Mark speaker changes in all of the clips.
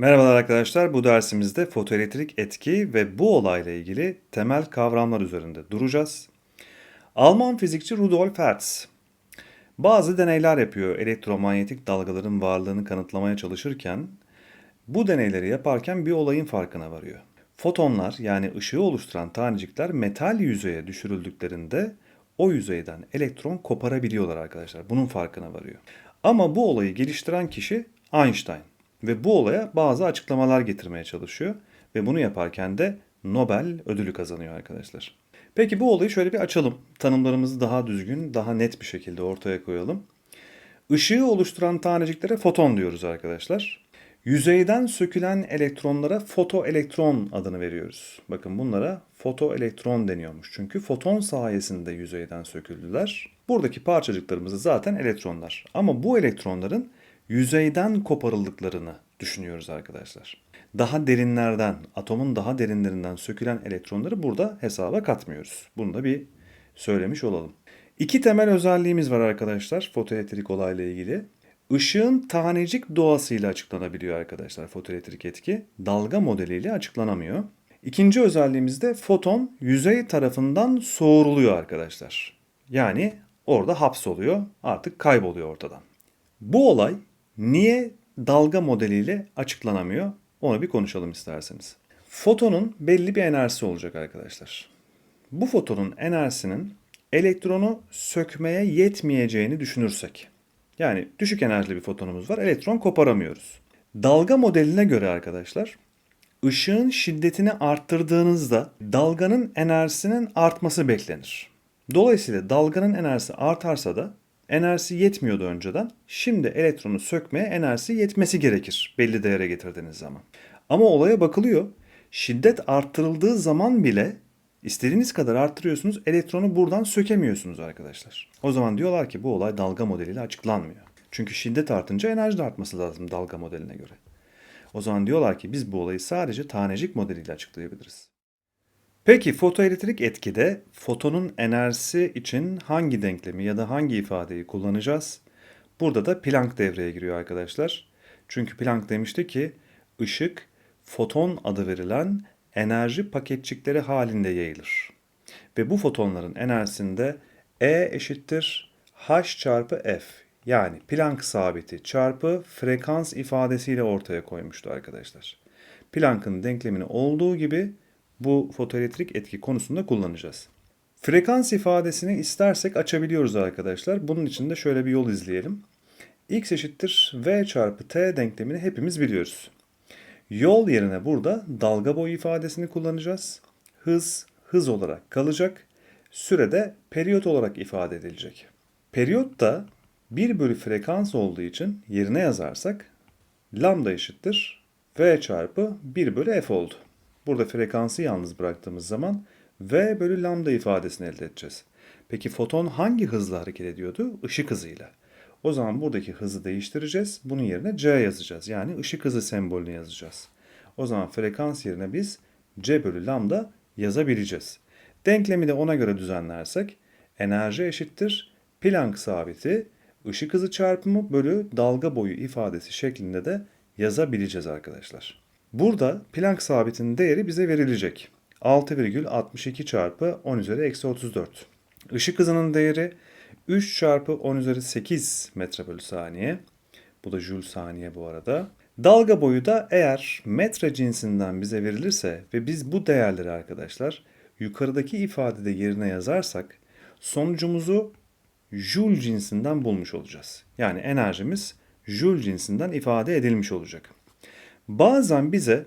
Speaker 1: Merhabalar arkadaşlar. Bu dersimizde fotoelektrik etki ve bu olayla ilgili temel kavramlar üzerinde duracağız. Alman fizikçi Rudolf Hertz bazı deneyler yapıyor elektromanyetik dalgaların varlığını kanıtlamaya çalışırken bu deneyleri yaparken bir olayın farkına varıyor. Fotonlar yani ışığı oluşturan tanecikler metal yüzeye düşürüldüklerinde o yüzeyden elektron koparabiliyorlar arkadaşlar. Bunun farkına varıyor. Ama bu olayı geliştiren kişi Einstein. Ve bu olaya bazı açıklamalar getirmeye çalışıyor. Ve bunu yaparken de Nobel ödülü kazanıyor arkadaşlar. Peki bu olayı şöyle bir açalım. Tanımlarımızı daha düzgün, daha net bir şekilde ortaya koyalım. Işığı oluşturan taneciklere foton diyoruz arkadaşlar. Yüzeyden sökülen elektronlara fotoelektron adını veriyoruz. Bakın bunlara fotoelektron deniyormuş. Çünkü foton sayesinde yüzeyden söküldüler. Buradaki parçacıklarımız zaten elektronlar. Ama bu elektronların yüzeyden koparıldıklarını düşünüyoruz arkadaşlar. Daha derinlerden, atomun daha derinlerinden sökülen elektronları burada hesaba katmıyoruz. Bunu da bir söylemiş olalım. İki temel özelliğimiz var arkadaşlar fotoelektrik olayla ilgili. Işığın tanecik doğasıyla açıklanabiliyor arkadaşlar fotoelektrik etki. Dalga modeliyle açıklanamıyor. İkinci özelliğimiz de foton yüzey tarafından soğuruluyor arkadaşlar. Yani orada hapsoluyor, artık kayboluyor ortadan. Bu olay niye dalga modeliyle açıklanamıyor? Onu bir konuşalım isterseniz. Fotonun belli bir enerjisi olacak arkadaşlar. Bu fotonun enerjisinin elektronu sökmeye yetmeyeceğini düşünürsek. Yani düşük enerjili bir fotonumuz var, elektron koparamıyoruz. Dalga modeline göre arkadaşlar, ışığın şiddetini arttırdığınızda dalganın enerjisinin artması beklenir. Dolayısıyla dalganın enerjisi artarsa da enerjisi yetmiyordu önceden. Şimdi elektronu sökmeye enerjisi yetmesi gerekir belli değere getirdiğiniz zaman. Ama olaya bakılıyor. Şiddet arttırıldığı zaman bile istediğiniz kadar arttırıyorsunuz elektronu buradan sökemiyorsunuz arkadaşlar. O zaman diyorlar ki bu olay dalga modeliyle açıklanmıyor. Çünkü şiddet artınca enerji de artması lazım dalga modeline göre. O zaman diyorlar ki biz bu olayı sadece tanecik modeliyle açıklayabiliriz. Peki fotoelektrik etkide fotonun enerjisi için hangi denklemi ya da hangi ifadeyi kullanacağız? Burada da Planck devreye giriyor arkadaşlar. Çünkü Planck demişti ki ışık foton adı verilen enerji paketçikleri halinde yayılır. Ve bu fotonların enerjisinde E eşittir H çarpı F yani Planck sabiti çarpı frekans ifadesiyle ortaya koymuştu arkadaşlar. Planck'ın denklemini olduğu gibi bu fotoelektrik etki konusunda kullanacağız. Frekans ifadesini istersek açabiliyoruz arkadaşlar. Bunun için de şöyle bir yol izleyelim. x eşittir v çarpı t denklemini hepimiz biliyoruz. Yol yerine burada dalga boyu ifadesini kullanacağız. Hız, hız olarak kalacak. Sürede periyot olarak ifade edilecek. Periyot da 1 bölü frekans olduğu için yerine yazarsak lambda eşittir v çarpı 1 bölü f oldu. Burada frekansı yalnız bıraktığımız zaman v bölü lambda ifadesini elde edeceğiz. Peki foton hangi hızla hareket ediyordu? Işık hızıyla. O zaman buradaki hızı değiştireceğiz. Bunun yerine c yazacağız. Yani ışık hızı sembolünü yazacağız. O zaman frekans yerine biz c bölü lambda yazabileceğiz. Denklemi de ona göre düzenlersek enerji eşittir Planck sabiti ışık hızı çarpımı bölü dalga boyu ifadesi şeklinde de yazabileceğiz arkadaşlar. Burada Planck sabitinin değeri bize verilecek. 6,62 çarpı 10 üzeri eksi 34. Işık hızının değeri 3 çarpı 10 üzeri 8 metre bölü saniye. Bu da joule saniye bu arada. Dalga boyu da eğer metre cinsinden bize verilirse ve biz bu değerleri arkadaşlar yukarıdaki ifadede yerine yazarsak sonucumuzu joule cinsinden bulmuş olacağız. Yani enerjimiz joule cinsinden ifade edilmiş olacak. Bazen bize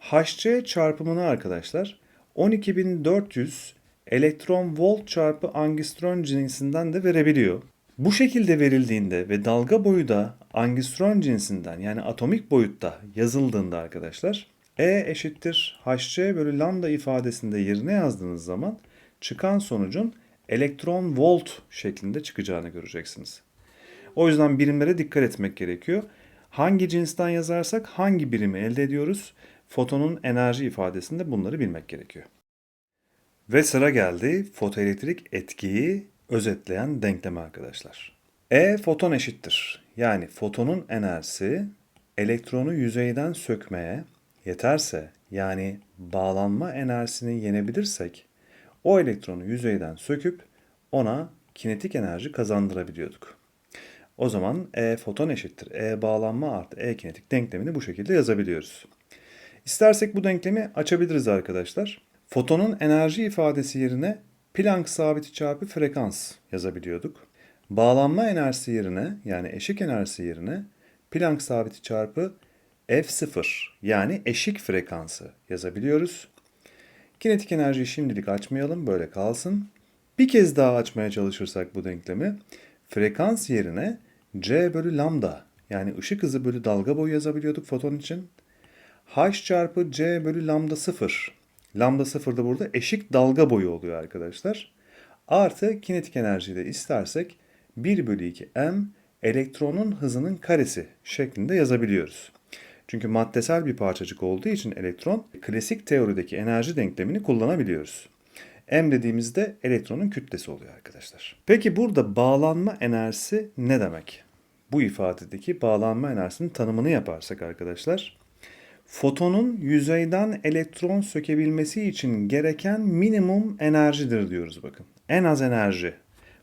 Speaker 1: HC çarpımını arkadaşlar 12400 elektron volt çarpı angstrom cinsinden de verebiliyor. Bu şekilde verildiğinde ve dalga boyu da angstrom cinsinden yani atomik boyutta yazıldığında arkadaşlar E eşittir HC bölü lambda ifadesinde yerine yazdığınız zaman çıkan sonucun elektron volt şeklinde çıkacağını göreceksiniz. O yüzden birimlere dikkat etmek gerekiyor. Hangi cinsten yazarsak hangi birimi elde ediyoruz? Fotonun enerji ifadesinde bunları bilmek gerekiyor. Ve sıra geldi fotoelektrik etkiyi özetleyen denkleme arkadaşlar. E foton eşittir. Yani fotonun enerjisi elektronu yüzeyden sökmeye yeterse yani bağlanma enerjisini yenebilirsek o elektronu yüzeyden söküp ona kinetik enerji kazandırabiliyorduk. O zaman E foton eşittir E bağlanma artı E kinetik denklemini bu şekilde yazabiliyoruz. İstersek bu denklemi açabiliriz arkadaşlar. Fotonun enerji ifadesi yerine Planck sabiti çarpı frekans yazabiliyorduk. Bağlanma enerjisi yerine yani eşik enerjisi yerine Planck sabiti çarpı F0 yani eşik frekansı yazabiliyoruz. Kinetik enerjiyi şimdilik açmayalım böyle kalsın. Bir kez daha açmaya çalışırsak bu denklemi frekans yerine c bölü lambda yani ışık hızı bölü dalga boyu yazabiliyorduk foton için. h çarpı c bölü lambda 0. Lambda 0 da burada eşik dalga boyu oluyor arkadaşlar. Artı kinetik enerjiyi de istersek 1 bölü 2 m elektronun hızının karesi şeklinde yazabiliyoruz. Çünkü maddesel bir parçacık olduğu için elektron klasik teorideki enerji denklemini kullanabiliyoruz. M dediğimizde elektronun kütlesi oluyor arkadaşlar. Peki burada bağlanma enerjisi ne demek? Bu ifadedeki bağlanma enerjisinin tanımını yaparsak arkadaşlar, fotonun yüzeyden elektron sökebilmesi için gereken minimum enerjidir diyoruz bakın. En az enerji.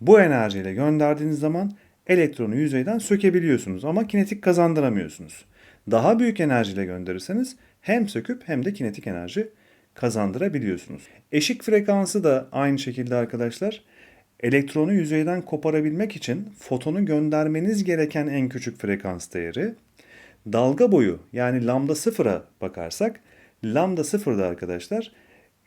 Speaker 1: Bu enerjiyle gönderdiğiniz zaman elektronu yüzeyden sökebiliyorsunuz ama kinetik kazandıramıyorsunuz. Daha büyük enerjiyle gönderirseniz hem söküp hem de kinetik enerji kazandırabiliyorsunuz. Eşik frekansı da aynı şekilde arkadaşlar. Elektronu yüzeyden koparabilmek için fotonu göndermeniz gereken en küçük frekans değeri. Dalga boyu yani lambda sıfıra bakarsak lambda sıfırda arkadaşlar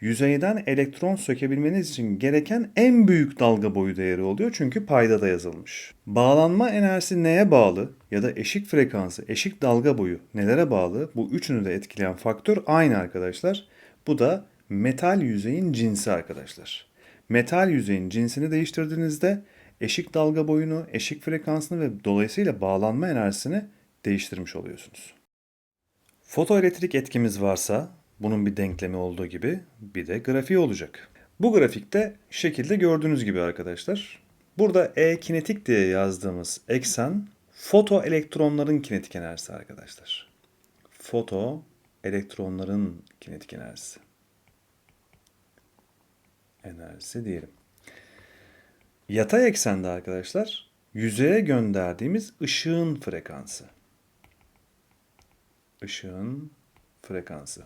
Speaker 1: yüzeyden elektron sökebilmeniz için gereken en büyük dalga boyu değeri oluyor çünkü payda da yazılmış. Bağlanma enerjisi neye bağlı ya da eşik frekansı, eşik dalga boyu nelere bağlı? Bu üçünü de etkileyen faktör aynı arkadaşlar. Bu da metal yüzeyin cinsi arkadaşlar. Metal yüzeyin cinsini değiştirdiğinizde eşik dalga boyunu, eşik frekansını ve dolayısıyla bağlanma enerjisini değiştirmiş oluyorsunuz. Fotoelektrik etkimiz varsa bunun bir denklemi olduğu gibi bir de grafiği olacak. Bu grafikte şekilde gördüğünüz gibi arkadaşlar. Burada E kinetik diye yazdığımız eksen foto elektronların kinetik enerjisi arkadaşlar. Foto elektronların kinetik enerjisi. Enerjisi diyelim. Yatay eksende arkadaşlar yüzeye gönderdiğimiz ışığın frekansı. Işığın frekansı.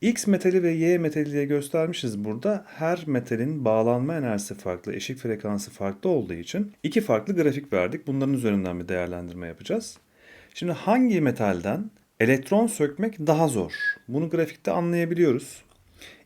Speaker 1: X metali ve Y metali diye göstermişiz burada. Her metalin bağlanma enerjisi farklı, eşik frekansı farklı olduğu için iki farklı grafik verdik. Bunların üzerinden bir değerlendirme yapacağız. Şimdi hangi metalden elektron sökmek daha zor? Bunu grafikte anlayabiliyoruz.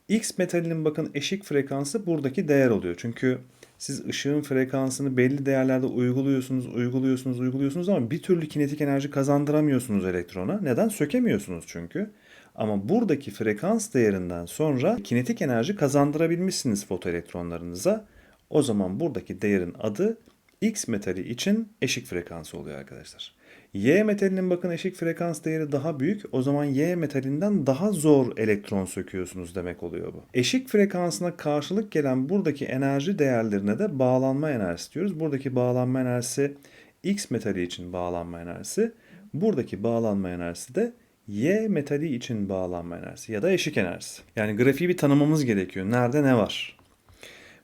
Speaker 1: X metalinin bakın eşik frekansı buradaki değer oluyor. Çünkü siz ışığın frekansını belli değerlerde uyguluyorsunuz, uyguluyorsunuz, uyguluyorsunuz ama bir türlü kinetik enerji kazandıramıyorsunuz elektrona. Neden? Sökemiyorsunuz çünkü. Ama buradaki frekans değerinden sonra kinetik enerji kazandırabilmişsiniz fotoelektronlarınıza. O zaman buradaki değerin adı X metali için eşik frekansı oluyor arkadaşlar. Y metalinin bakın eşik frekans değeri daha büyük. O zaman Y metalinden daha zor elektron söküyorsunuz demek oluyor bu. Eşik frekansına karşılık gelen buradaki enerji değerlerine de bağlanma enerjisi diyoruz. Buradaki bağlanma enerjisi X metali için bağlanma enerjisi. Buradaki bağlanma enerjisi de Y metali için bağlanma enerjisi ya da eşik enerjisi. Yani grafiği bir tanımamız gerekiyor. Nerede ne var?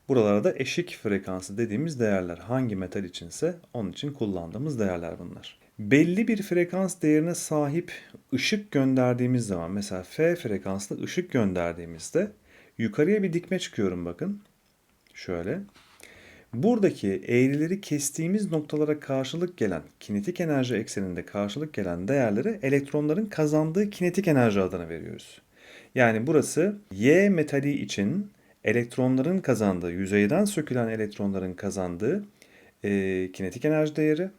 Speaker 1: Buralarda eşik frekansı dediğimiz değerler hangi metal içinse onun için kullandığımız değerler bunlar. Belli bir frekans değerine sahip ışık gönderdiğimiz zaman mesela F frekanslı ışık gönderdiğimizde yukarıya bir dikme çıkıyorum bakın. Şöyle. Buradaki eğrileri kestiğimiz noktalara karşılık gelen kinetik enerji ekseninde karşılık gelen değerleri elektronların kazandığı kinetik enerji adına veriyoruz. Yani burası Y metali için elektronların kazandığı, yüzeyden sökülen elektronların kazandığı e, kinetik enerji değeri,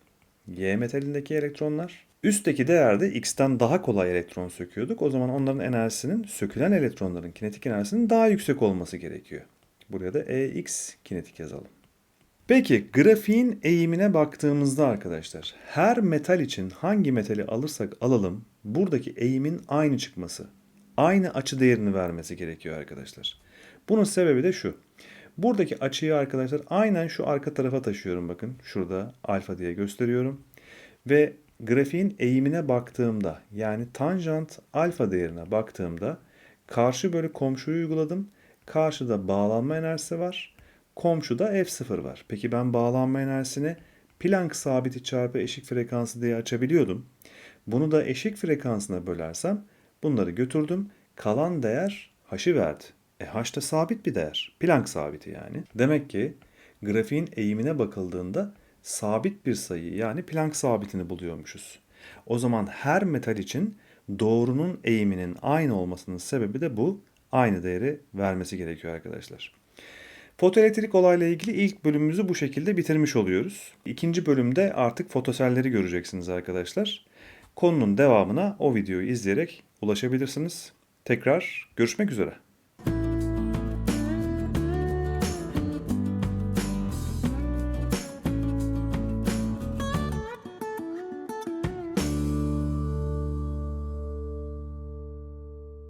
Speaker 1: Y metalindeki elektronlar. Üstteki değerde X'ten daha kolay elektron söküyorduk. O zaman onların enerjisinin, sökülen elektronların kinetik enerjisinin daha yüksek olması gerekiyor. Buraya da EX kinetik yazalım. Peki grafiğin eğimine baktığımızda arkadaşlar her metal için hangi metali alırsak alalım buradaki eğimin aynı çıkması. Aynı açı değerini vermesi gerekiyor arkadaşlar. Bunun sebebi de şu. Buradaki açıyı arkadaşlar aynen şu arka tarafa taşıyorum bakın. Şurada alfa diye gösteriyorum. Ve grafiğin eğimine baktığımda yani tanjant alfa değerine baktığımda karşı bölü komşuyu uyguladım. Karşıda bağlanma enerjisi var. Komşuda F0 var. Peki ben bağlanma enerjisini Planck sabiti çarpı eşik frekansı diye açabiliyordum. Bunu da eşik frekansına bölersem bunları götürdüm. Kalan değer h'ı verdi. E h da sabit bir değer. Planck sabiti yani. Demek ki grafiğin eğimine bakıldığında sabit bir sayı yani Planck sabitini buluyormuşuz. O zaman her metal için doğrunun eğiminin aynı olmasının sebebi de bu. Aynı değeri vermesi gerekiyor arkadaşlar. Fotoelektrik olayla ilgili ilk bölümümüzü bu şekilde bitirmiş oluyoruz. İkinci bölümde artık fotoselleri göreceksiniz arkadaşlar. Konunun devamına o videoyu izleyerek ulaşabilirsiniz. Tekrar görüşmek üzere.